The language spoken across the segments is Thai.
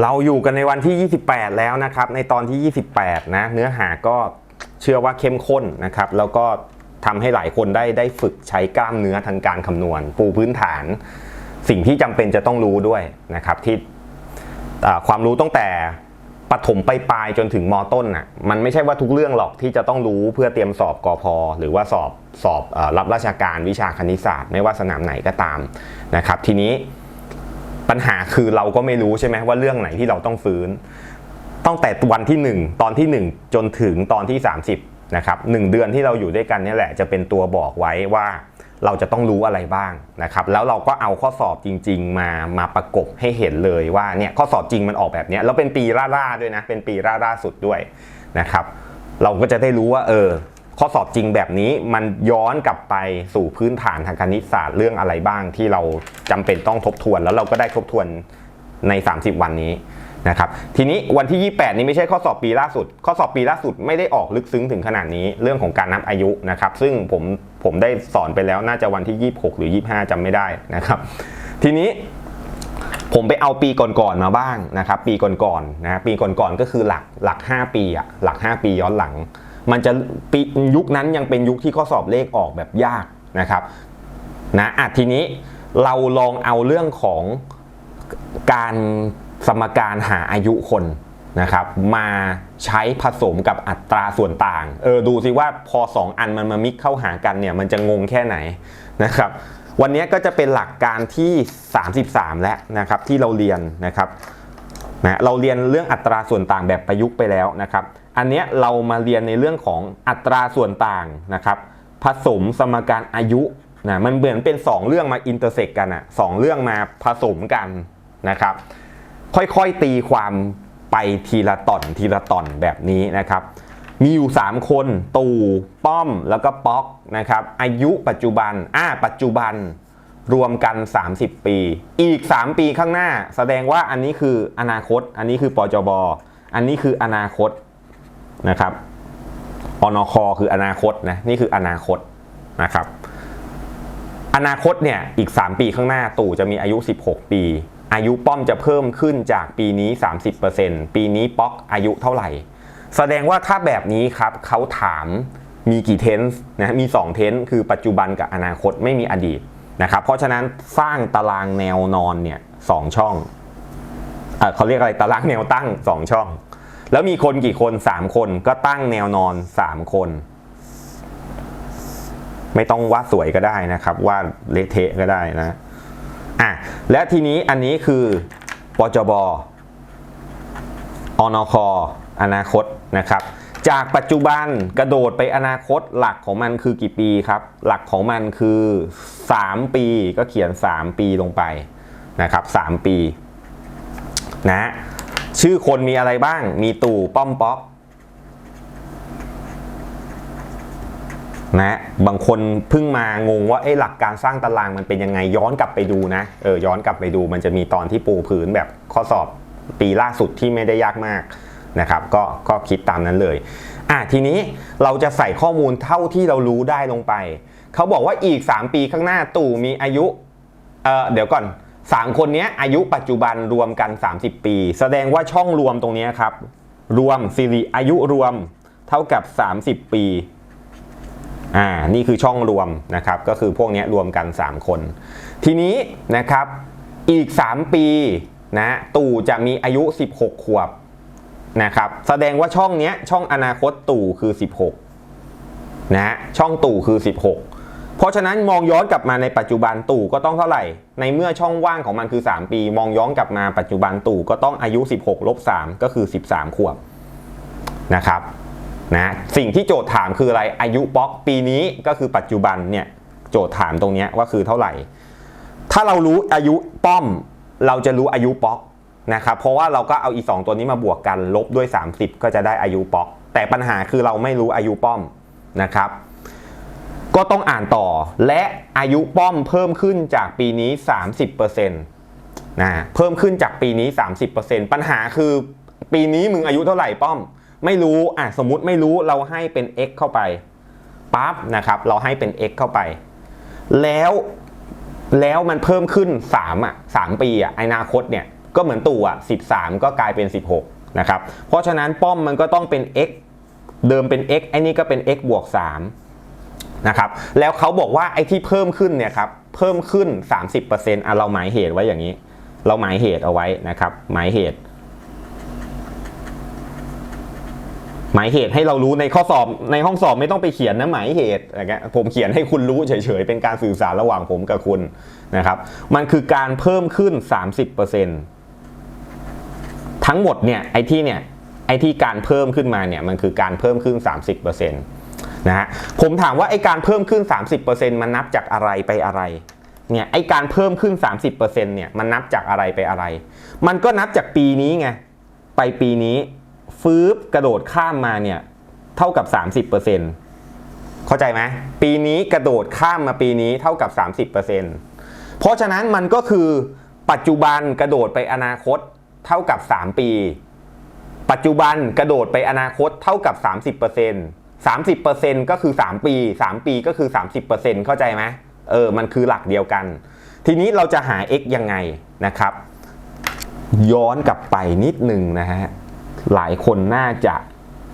เราอยู่กันในวันที่ 28 แล้วนะครับ ในตอนที่ 28 นะ เนื้อหาก็เชื่อว่าเข้มข้นนะครับ แล้วก็ทำให้หลายคนได้ได้ฝึกใช้กล้ามเนื้อทางการคำนวณ ปูพื้นฐาน สิ่งที่จำเป็นจะต้องรู้ด้วยนะครับ ที่ความรู้ตั้งแต่ปฐมไปปลายจนถึงมต้นน่ะ มันไม่ใช่ว่าทุกเรื่องหรอกที่จะต้องรู้เพื่อเตรียมสอบกอพหรือว่าสอบสอบอรับราชการวิชาคณิตศาสตร์ ไม่ว่าสนามไหนก็ตามนะครับ ทีนี้ ปัญหาคือเราก็ไม่รู้ใช่ไหมว่าเรื่องไหนที่เราต้องฟื้น ตั้งแต่วันที่ 1 ตอนที่ 1 จนถึงตอนที่ 30นะครับหเดือนที่เราอยู่ด้วยกันนี่แหละจะเป็นตัวบอกไว้ว่าเราจะต้องรู้อะไรบ้างนะครับ แล้วเราก็เอาข้อสอบจริง ๆ มามาประกบให้เห็นเลยว่าเนี่ยข้อสอบจริงมันออกแบบเนี้ยแล้วเป็นปีล่าๆด้วยนะเป็นปีล่าๆสุดด้วยนะครับ เราก็จะได้รู้ว่าเออ ข้อสอบจริงแบบนี้มันย้อนกลับไปสู่พื้นฐานทางคณิตศาสตร์เรื่องอะไรบ้างที่เราจำเป็นต้องทบทวน แล้วเราก็ได้ทบทวนใน 30 วันนี้นะครับทีนี้วันที่ 28 นี้ไม่ใช่ข้อสอบปีล่าสุด ข้อสอบปีล่าสุดไม่ได้ออกลึกซึ้งถึงขนาดนี้เรื่องของการนับอายุนะครับซึ่งผมผมได้สอนไปแล้วน่าจะวันที่ 26 หรือ 25จำไม่ได้นะครับ ทีนี้ผมไปเอาปีก่อนๆมาบ้างนะครับ ปีก่อนๆนะปีก่อนๆก็คือหลักหลัก 5 ปีอะหลัก 5 ปีย้อนหลัง มันจะปียุคนั้นยังเป็นยุคที่ข้อสอบเลขออกแบบยากนะครับนะอะทีนี้เราลองเอาเรื่องของการสมการหาอายุคนนะครับมาใช้ผสมกับอัตราส่วนต่างเออดูสิว่าพอ 2 อันมันมามิกเข้าหากันเนี่ยมันจะงงแค่ไหนนะครับวันนี้ก็จะเป็นหลักการที่ 33 แล้วนะครับที่เราเรียนนะครับ นะเราเรียนเรื่องอัตราส่วนต่างแบบประยุกต์ไปแล้วนะครับ อันเนี้ยเรามาเรียนในเรื่องของอัตราส่วนต่างนะครับ ผสมสมการอายุนะมันเหมือนเป็น 2 เรื่องมาอินเตอร์เซ็กกันอะสองเรื่องมาผสมกันนะครับ ค่อยๆตีความไปทีละตอนทีละตอนแบบนี้นะครับ มีอยู่ 3 คน ตู่ป้อมแล้วก็ป๊อกนะครับ อายุปัจจุบันอ่าปัจจุบัน รวมกัน 30 ปี อีก 3 ปีข้างหน้า แสดงว่าอันนี้คืออนาคต อันนี้คือปจบอันนี้คืออนาคตนะครับอนคคืออนาคตนะนี่คืออนาคตนะครับ อนาคตเนี่ยอีก 3 ปีข้างหน้าตู่จะมีอายุ 16 ปี อายุป้อมจะเพิ่มขึ้นจากปีนี้ 30%ปีนี้ป๊อกอายุเท่าไหร่ แสดงว่าถ้าแบบนี้ครับเขาถามมีกี่เทนส์นะมี 2 เทนส์คือปัจจุบันกับอนาคตไม่มีอดีต นะครับ เพราะฉะนั้นสร้างตารางแนวนอนเนี่ยสองช่องเอ่อเขาเรียกอะไรตารางแนวตั้ง2ช่อง แล้วมีคนกี่คน3คนก็ตั้งแนวนอน3คน ไม่ต้องวาดสวยก็ได้นะครับวาดเละเทะก็ได้นะอะและทีนี้อันนี้คือปจบอนคอนาคตนะครับ จากปัจจุบันกระโดดไปอนาคตหลักของมันคือกี่ปีครับ หลักของมันคือ 3 ปีก็เขียน 3 ปีลงไปนะครับ3ปีนะชื่อคนมีอะไรบ้าง มีตู่ป้อมป๊อกนะบางคนเพิ่งมางงว่าเอ้หลักการสร้างตารางมันเป็นยังไงย้อนกลับไปดูนะเออย้อนกลับไปดูมันจะมีตอนที่ปูพื้นแบบข้อสอบปีล่าสุดที่ไม่ได้ยากมาก นะครับก็ก็คิดตามนั้นเลยอะทีนี้เราจะใส่ข้อมูลเท่าที่เรารู้ได้ลงไป เขาบอกว่าอีก 3 ปีข้างหน้าตู่มีอายุเออเดี๋ยวก่อน 3 คนนี้อายุปัจจุบันรวมกัน 30 ปี แสดงว่าช่องรวมตรงนี้ครับ รวมสิริอายุรวมเท่ากับ 30 ปีอ่านี่คือช่องรวมนะครับ ก็คือพวกนี้รวมกัน 3 คน ทีนี้นะครับอีก 3 ปีนะตู่จะมีอายุ 16 ขวบ นะครับแสดงว่าช่องเนี้ยช่องอนาคตตู่คือ 16นะช่องตู่คือ 16 เพราะฉะนั้นมองย้อนกลับมาในปัจจุบันตู่ก็ต้องเท่าไหร่ ในเมื่อช่องว่างของมันคือ 3 ปี มองย้อนกลับมาปัจจุบันตู่ก็ต้องอายุ 16ลบ3ก็คือ 13 ขวบนะครับนะสิ่งที่โจทย์ถามคืออะไรอายุป๊อกปีนี้ก็คือปัจจุบันเนี่ยโจทย์ถามตรงนี้ว่าคือเท่าไหร่ ถ้าเรารู้อายุป้อม เราจะรู้อายุป๊อก นะครับเพราะว่าเราก็เอาอีสองตัวนี้มาบวกกันลบด้วย 30 ก็จะได้อายุป๊อก แต่ปัญหาคือเราไม่รู้อายุป้อมนะครับ ก็ต้องอ่านต่อและอายุป้อมเพิ่มขึ้นจากปีนี้ 30%นะเพิ่มขึ้นจากปีนี้ 30%ปัญหาคือปีนี้มึงอายุเท่าไหร่ป้อม ไม่รู้อะสมมุติไม่รู้เราให้เป็น x เข้าไปปั๊บนะครับเราให้เป็น x เข้าไป แล้วแล้วมันเพิ่มขึ้น3อะ3ปีอะอนาคตเนี่ย ก็เหมือนตู่อะ13 ก็กลายเป็น 16นะครับเพราะฉะนั้นป้อมมันก็ต้องเป็น x เดิมเป็น x ไอ้นี่ก็เป็น x บวก3นะครับแล้วเขาบอกว่าไอ้ที่เพิ่มขึ้นเนี่ยครับเพิ่มขึ้น 30%อะเราหมายเหตุไว้อย่างนี้ เราหมายเหตุเอาไว้นะครับหมายเหตุ หมายเหตุให้เรารู้ในข้อสอบในห้องสอบไม่ต้องไปเขียนนะหมายเหตุอะไรเงี้ยผมเขียนให้คุณรู้เฉยๆ เป็นการสื่อสารระหว่างผมกับคุณนะครับ มันคือการเพิ่มขึ้น 30% ทั้งหมดเนี่ยไอ้ที่เนี่ยไอ้ที่การเพิ่มขึ้นมาเนี่ยมันคือการเพิ่มขึ้น 30%นะฮะผมถามว่าไอ้การเพิ่มขึ้น 30%มันนับจากอะไรไปอะไรเนี่ยไอ้การเพิ่มขึ้น 30%เนี่ยมันนับจากอะไรไปอะไร มันก็นับจากปีนี้ไงไปปีนี้ฟืบกระโดดข้ามมาเนี่ยเท่ากับ 30%เข้าใจไหมปีนี้กระโดดข้ามมาปีนี้เท่ากับ 30%เพราะฉะนั้นมันก็คือปัจจุบันกระโดดไปอนาคต เท่ากับ 3 ปี ปัจจุบันกระโดดไปอนาคตเท่ากับ 30% 30%ก็คือ 3 ปี 3 ปีก็คือ 30%เข้าใจไหมเออ มันคือหลักเดียวกัน ทีนี้เราจะหา x ยังไงนะครับ ย้อนกลับไปนิดหนึ่งนะฮะ หลายคนน่าจะ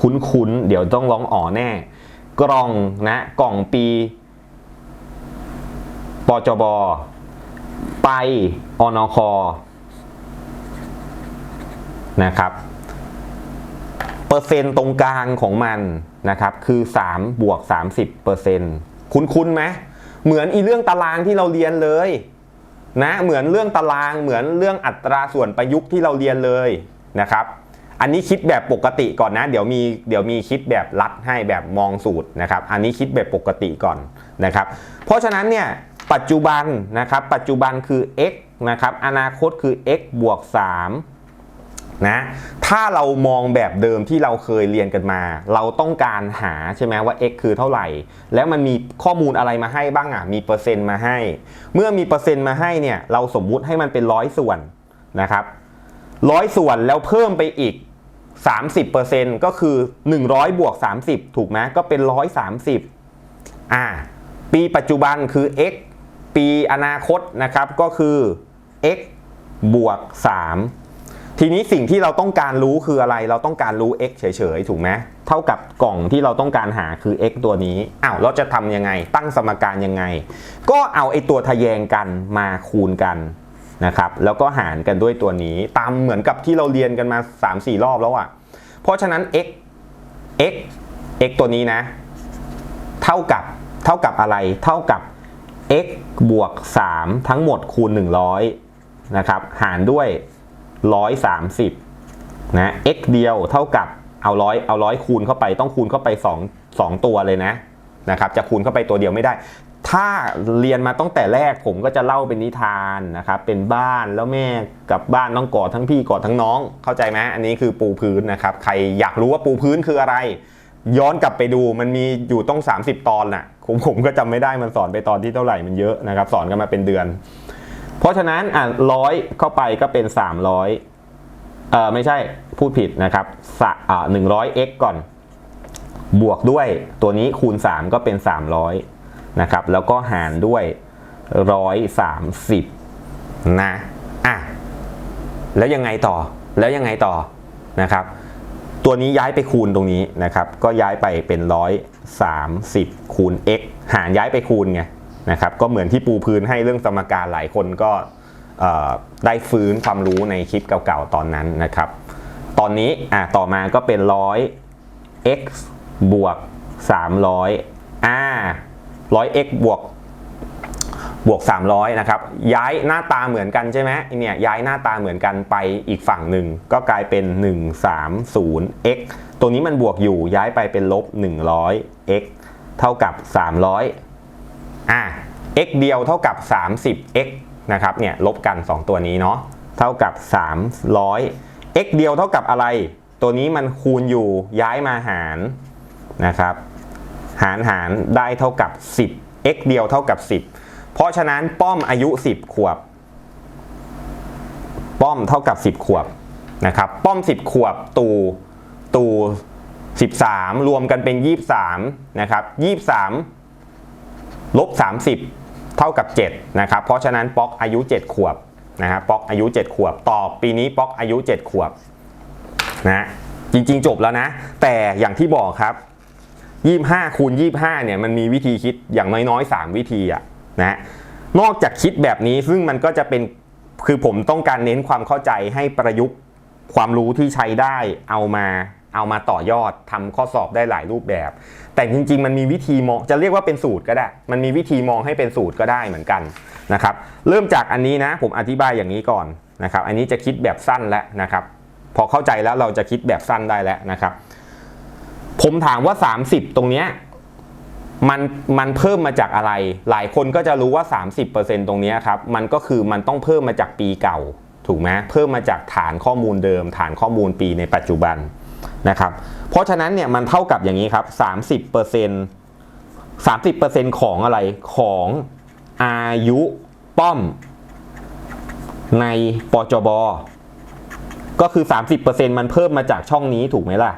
คุ้นๆ เดี๋ยวต้องร้องอ๋อแน่ กล่องนะ กล่องปี ปจบ ไปอนค นะครับเปอร์เซ็นต์ตรงกลางของมันนะครับคือ3บวก30เปอร์เซ็นต์คุ้นๆไหมเหมือนอีเรื่องตารางที่เราเรียนเลยนะเหมือนเรื่องตารางเหมือนเรื่องอัตราส่วนประยุกต์ที่เราเรียนเลยนะครับ อันนี้คิดแบบปกติก่อนนะ เดี๋ยวมีเดี๋ยวมีคิดแบบลัดให้แบบมองสูตรนะครับ อันนี้คิดแบบปกติก่อนนะครับ เพราะฉะนั้นเนี่ยปัจจุบันนะครับ ปัจจุบันคือ x นะครับ อนาคตคือ x บวก3 นะถ้าเรามองแบบเดิมที่เราเคยเรียนกันมา เราต้องการหาใช่ไหมว่า x คือเท่าไหร่ แล้วมันมีข้อมูลอะไรมาให้บ้างอะมีเปอร์เซ็นต์มาให้ เมื่อมีเปอร์เซ็นต์มาให้เนี่ยเราสมมุติให้มันเป็นร้อยส่วนนะครับร้อยส่วนแล้วเพิ่มไปอีก 30%ก็คือ 100 บวก 30 ถูกไหมก็เป็น 130อ่าปีปัจจุบันคือ x ปีอนาคตนะครับก็คือ x บวก 3 ทีนี้สิ่งที่เราต้องการรู้คืออะไร เราต้องการรู้ x เฉยๆ ถูกไหมเท่ากับกล่องที่เราต้องการหาคือ x ตัวนี้ อ้าว เราจะทำยังไง ตั้งสมการยังไง ก็เอาไอตัวทะแยงกันมาคูณกันนะครับ แล้วก็หารกันด้วยตัวนี้ ตามเหมือนกับที่เราเรียนกันมา 3-4 รอบแล้วอะ่ะ เพราะฉะนั้น x x x ตัวนี้นะ เท่ากับ เท่ากับอะไร เท่ากับ x บวก 3 ทั้งหมดคูณ 100 นะครับ หารด้วย 130นะ x เดียวเท่ากับเอาร้อยเอาร้อยคูณเข้าไปต้องคูณเข้าไป2 2ตัวเลยนะนะครับจะคูณเข้าไปตัวเดียวไม่ได้ ถ้าเรียนมาตั้งแต่แรกผมก็จะเล่าเป็นนิทานนะครับเป็นบ้านแล้วแม่กับบ้านต้องกอดทั้งพี่กอดทั้งน้อง เข้าใจไหมอันนี้คือปูพื้นนะครับใครอยากรู้ว่าปูพื้นคืออะไร ย้อนกลับไปดูมันมีอยู่ต้อง 30 ตอนน่ะผมผมก็จำไม่ได้มันสอนไปตอนที่เท่าไหร่มันเยอะนะครับสอนกันมาเป็นเดือน เพราะฉะนั้นอะร้อยเข้าไปก็เป็น 300เออไม่ใช่พูดผิดนะครับสะอ่าหนึ่งร้อย x ก่อน บวกด้วยตัวนี้คูณ 3 ก็เป็น 300นะครับแล้วก็หารด้วย 130นะอะแล้วยังไงต่อแล้วยังไงต่อนะครับตัวนี้ย้ายไปคูณตรงนี้นะครับ ก็ย้ายไปเป็น 130 คูณ x หารย้ายไปคูณไง นะครับก็เหมือนที่ปูพื้นให้เรื่องสมการหลายคนก็ได้ฟื้นความรู้ในคลิปเก่าๆตอนนั้นนะครับ ตอนนี้อะต่อมาก็เป็น 100 x บวก 300อ่า100 x บวกบวก 300 นะครับ ย้ายหน้าตาเหมือนกันใช่ไหมเนี่ยย้ายหน้าตาเหมือนกันไปอีกฝั่งหนึ่ง ก็กลายเป็น 130 x ตัวนี้มันบวกอยู่ย้ายไปเป็นลบ 100 x เท่ากับ 300 อะ x เดียวเท่ากับ 30 x นะครับเนี่ยลบกัน 2 ตัวนี้เนาะเท่ากับ 300 x เดียวเท่ากับอะไร ตัวนี้มันคูณอยู่ย้ายมาหารนะครับ หารหารได้เท่ากับ 10 x เดียวเท่ากับ 10 เพราะฉะนั้นป้อมอายุ 10 ขวบ ป้อมเท่ากับ 10 ขวบนะครับ ป้อม 10 ขวบตูตู 13 รวมกันเป็น 23นะครับ23 ลบ 30 เท่ากับ 7 นะครับ เพราะฉะนั้นป๊อกอายุ 7 ขวบนะฮะป๊อกอายุ 7 ขวบ ตอบปีนี้ป๊อกอายุ 7 ขวบนะจริงๆ จบแล้วนะ แต่อย่างที่บอกครับ 25คูณ25เนี่ยมันมีวิธีคิดอย่างน้อยๆ 3 วิธีอะนะนอกจากคิดแบบนี้ซึ่งมันก็จะเป็นคือผมต้องการเน้นความเข้าใจให้ประยุกต์ความรู้ที่ใช้ได้เอามา เอามาต่อยอดทำข้อสอบได้หลายรูปแบบ แต่จริง ๆ มันมีวิธีมองจะเรียกว่าเป็นสูตรก็ได้ มันมีวิธีมองให้เป็นสูตรก็ได้เหมือนกันนะครับเริ่มจากอันนี้นะผมอธิบายอย่างนี้ก่อนนะครับอันนี้จะคิดแบบสั้นแล้วนะครับพอเข้าใจแล้วเราจะคิดแบบสั้นได้แล้วนะครับ ผมถามว่า 30 ตรงเนี้ยมันมันเพิ่มมาจากอะไร หลายคนก็จะรู้ว่า 30%ตรงเนี้ครับ มันก็คือมันต้องเพิ่มมาจากปีเก่า ถูกไหมเพิ่มมาจากฐานข้อมูลเดิม ฐานข้อมูลปีในปัจจุบัน นะครับเพราะฉะนั้นเนี่ยมันเท่ากับอย่างนี้ครับ 30% 30%ของอะไรของอายุป้อมในปจบ ก็คือ 30%มันเพิ่มมาจากช่องนี้ถูกไหมล่ะ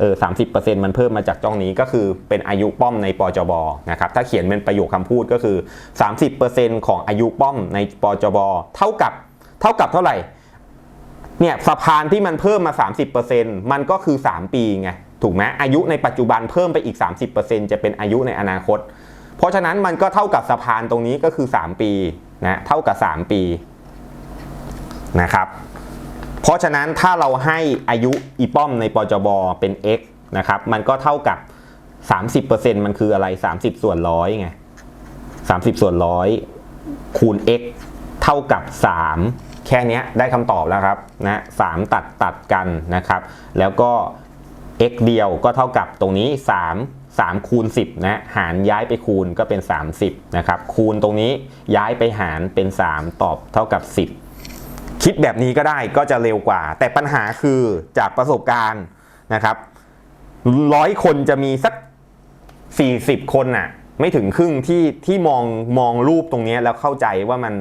เออ30%มันเพิ่มมาจากช่องนี้ก็คือเป็นอายุป้อมในปจบนะครับถ้าเขียนเป็นประโยคคำพูดก็คือ 30%ของอายุป้อมในปจบ เท่ากับเท่ากับเท่าไหร่ เนี่ยสะพานที่มันเพิ่มมา 30%มันก็คือ 3 ปีไงถูกไหมอายุในปัจจุบันเพิ่มไปอีก 30%จะเป็นอายุในอนาคต เพราะฉะนั้นมันก็เท่ากับสะพานตรงนี้ก็คือ 3 ปีนะเท่ากับ 3 ปีนะครับเพราะฉะนั้นถ้าเราให้อายุอีป้อมในปจบเป็น x นะครับมันก็เท่ากับ 30%มันคืออะไร 30 ส่วนร้อยไง30 ส่วนร้อยคูณ x เท่ากับ 3 แค่นี้ได้คำตอบแล้วครับนะ3ตัดตัดกันนะครับ แล้วก็ x เดียวก็เท่ากับตรงนี้ 3 3คูณ10นะหารย้ายไปคูณก็เป็น 30นะครับคูณตรงนี้ย้ายไปหารเป็น 3 ตอบเท่ากับ 10 คิดแบบนี้ก็ได้ก็จะเร็วกว่า แต่ปัญหาคือจากประสบการณ์นะครับร้อยคนจะมีสัก 40 คนน่ะไม่ถึงครึ่งที่ที่มองมองรูปตรงนี้แล้วเข้าใจว่ามัน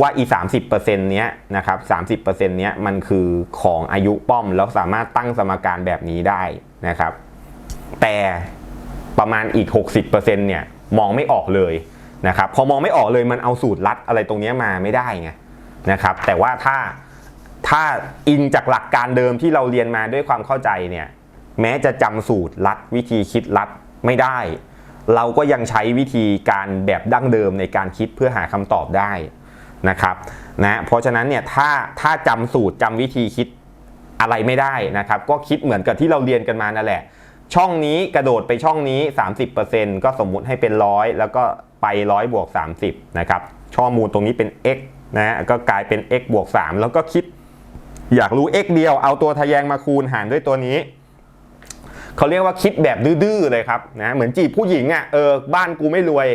ว่าอี 30%เนี้ยนะครับ30%เนี้ยมันคือของอายุป้อมแล้วสามารถตั้งสมการแบบนี้ได้นะครับ แต่ประมาณอีก 60%เนี่ยมองไม่ออกเลยนะครับพอมองไม่ออกเลยมันเอาสูตรลัดอะไรตรงเนี้ยมาไม่ได้ไงนะครับ แต่ว่าถ้าถ้าอิงจากหลักการเดิมที่เราเรียนมาด้วยความเข้าใจเนี่ยแม้จะจำสูตรลัดวิธีคิดลัดไม่ได้ เราก็ยังใช้วิธีการแบบดั้งเดิมในการคิดเพื่อหาคำตอบได้ นะครับนะเพราะฉะนั้นเนี่ยถ้าถ้าจำสูตรจำวิธีคิดอะไรไม่ได้นะครับ ก็คิดเหมือนกับที่เราเรียนกันมานั่นแหละ ช่องนี้กระโดดไปช่องนี้ 30%ก็สมมุติให้เป็นร้อยแล้วก็ไปร้อยบวก30นะครับข้อมูลตรงนี้เป็น x นะก็กลายเป็น x บวก3แล้วก็คิดอยากรู้ x เดียวเอาตัวทะแยงมาคูณหารด้วยตัวนี้เขาเรียกว่าคิดแบบดื้อๆเลยครับนะเหมือนจีบผู้หญิงอะ่ะเออบ้านกูไม่รวย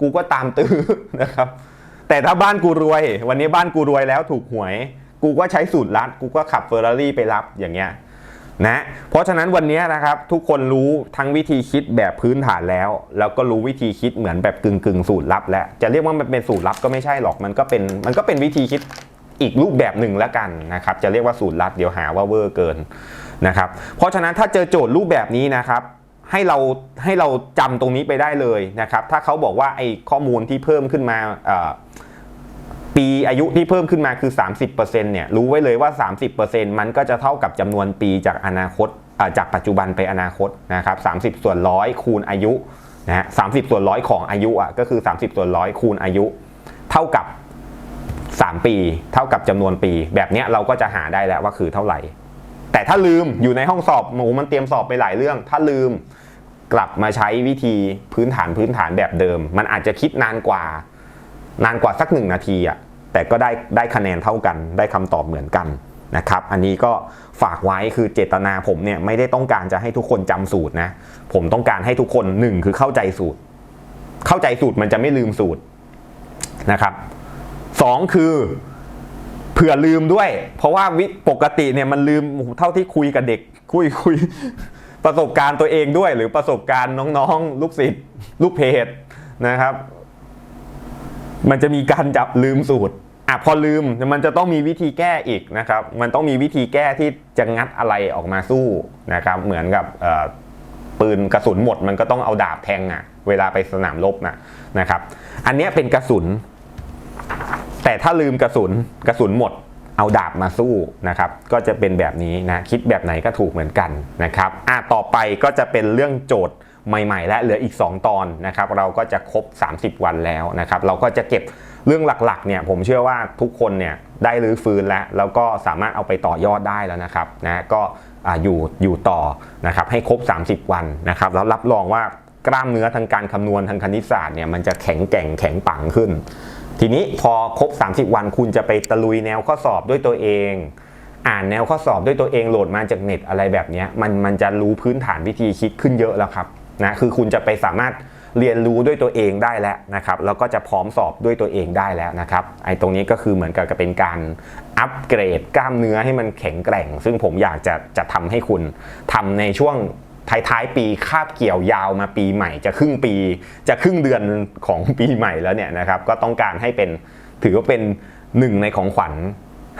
กูก็ตามตื้อนะครับ แต่ถ้าบ้านกูรวย วันนี้บ้านกูรวยแล้วถูกหวย กูก็ใช้สูตรลัด กูก็ขับเฟอร์รารี่ไปรับอย่างเงี้ยนะเพราะฉะนั้นวันนี้นะครับทุกคนรู้ทั้งวิธีคิดแบบพื้นฐานแล้ว แล้วก็รู้วิธีคิดเหมือนแบบกึ่งกึ่งสูตรลับ แล้วจะเรียกว่ามันเป็นสูตรลับก็ไม่ใช่หรอกมันก็เป็นมันก็เป็นวิธีคิดอีกรูปแบบหนึ่งแล้วกันนะครับจะเรียกว่าสูตรลับเดี๋ยวหาว่าเวอร์เกินนะครับเพราะฉะนั้นถ้าเจอโจทย์รูปแบบนี้นะครับ ให้เราให้เราจำตรงนี้ไปได้เลยนะครับ ถ้าเขาบอกว่าไอ้ข้อมูลที่เพิ่มขึ้นมาปีอายุที่เพิ่มขึ้นมาคือ 30%เนี่ยรู้ไว้เลยว่า 30%มันก็จะเท่ากับจำนวนปีจากอนาคตาจากปัจจุบันไปอนาคตนะครับ30 ส่วนร้อยคูณอายุนะฮะ30ส่วนร้อยของอายุอะก็คือ 30 ส่วนร้อยคูณอายุ เท่ากับ 3 ปี เท่ากับจำนวนปี แบบเนี้ยเราก็จะหาได้แล้วว่าคือเท่าไหร่ แต่ถ้าลืมอยู่ในห้องสอบหมูมันเตรียมสอบไปหลายเรื่อง ถ้าลืมกลับมาใช้วิธีพื้นฐานพื้นฐานแบบเดิม มันอาจจะคิดนานกว่า นานกว่าสักหนึ่งนาทีอะแต่ก็ได้ได้คะแนนเท่ากัน ได้คำตอบเหมือนกันนะครับ อันนี้ก็ฝากไว้คือเจตนาผมเนี่ยไม่ได้ต้องการจะให้ทุกคนจำสูตรนะ ผมต้องการให้ทุกคนหนึ่งคือเข้าใจสูตร เข้าใจสูตรมันจะไม่ลืมสูตรนะครับสองคือ เผื่อลืมด้วย เพราะว่าวิปกติเนี่ยมันลืมเท่าที่คุยกับเด็ก คุยคุยประสบการณ์ตัวเองด้วย หรือประสบการณ์น้องๆ ลูกศิษย์ลูกเพจนะครับ มันจะมีการจับลืมสูตรอะพอลืมมันจะต้องมีวิธีแก้อีกนะครับ มันต้องมีวิธีแก้ที่จะงัดอะไรออกมาสู้นะครับ เหมือนกับปืนกระสุนหมด มันก็ต้องเอาดาบแทงอะ เวลาไปสนามรบนะนะครับ อันนี้เป็นกระสุน แต่ถ้าลืมกระสุนกระสุนหมดเอาดาบมาสู้นะครับ ก็จะเป็นแบบนี้นะคิดแบบไหนก็ถูกเหมือนกันนะครับอะต่อไปก็จะเป็นเรื่องโจทย์ใหม่ ๆ และเหลืออีก 2 ตอนนะครับ เราก็จะครบ 30 วันแล้วนะครับ เราก็จะเก็บเรื่องหลักๆเนี่ยผมเชื่อว่าทุกคนเนี่ยได้รื้อฟื้นแล้ว แล้วก็สามารถเอาไปต่อยอดได้แล้วนะครับนะก็อ่าอยู่อยู่ต่อนะครับให้ครบ 30 วันนะครับ แล้วรับรองว่ากล้ามเนื้อทางการคำนวณทางคณิตศาสตร์เนี่ยมันจะแข็งแกร่งแข็งปังขึ้น ทีนี้พอครบ 30 วันคุณจะไปตะลุยแนวข้อสอบด้วยตัวเอง อ่านแนวข้อสอบด้วยตัวเองโหลดมาจากเน็ตอะไรแบบนี้มันมันจะรู้พื้นฐานวิธีคิดขึ้นเยอะแล้วครับนะคือคุณจะไปสามารถเรียนรู้ด้วยตัวเองได้แล้วนะครับแล้วก็จะพร้อมสอบด้วยตัวเองได้แล้วนะครับไอ้ตรงนี้ก็คือเหมือนกับเป็นการอัปเกรดกล้ามเนื้อให้มันแข็งแกร่ง ซึ่งผมอยากจะจะทำให้คุณทำในช่วง ท้ายๆ ปีคาบเกี่ยวยาวมาปีใหม่จะครึ่งปี จะครึ่งเดือนของปีใหม่แล้วเนี่ยนะครับก็ต้องการให้เป็นถือว่าเป็นหนึ่งในของขวัญ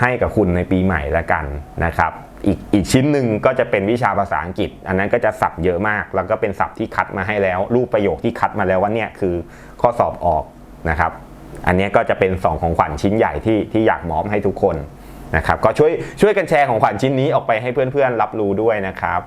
ให้กับคุณในปีใหม่แล้วกันนะครับอีกอีกชิ้นหนึ่งก็จะเป็นวิชาภาษาอังกฤษ อันนั้นก็จะสับเยอะมาก แล้วก็เป็นสับที่คัดมาให้แล้ว รูปประโยคที่คัดมาแล้วว่าเนี่ยคือข้อสอบออกนะครับ อันนี้ก็จะเป็น 2 ของขวัญชิ้นใหญ่ที่ที่อยากมอบให้ทุกคนนะครับก็ช่วยช่วยกันแชร์ของขวัญชิ้นนี้ออกไปให้เพื่อนๆรับรู้ด้วยนะครับ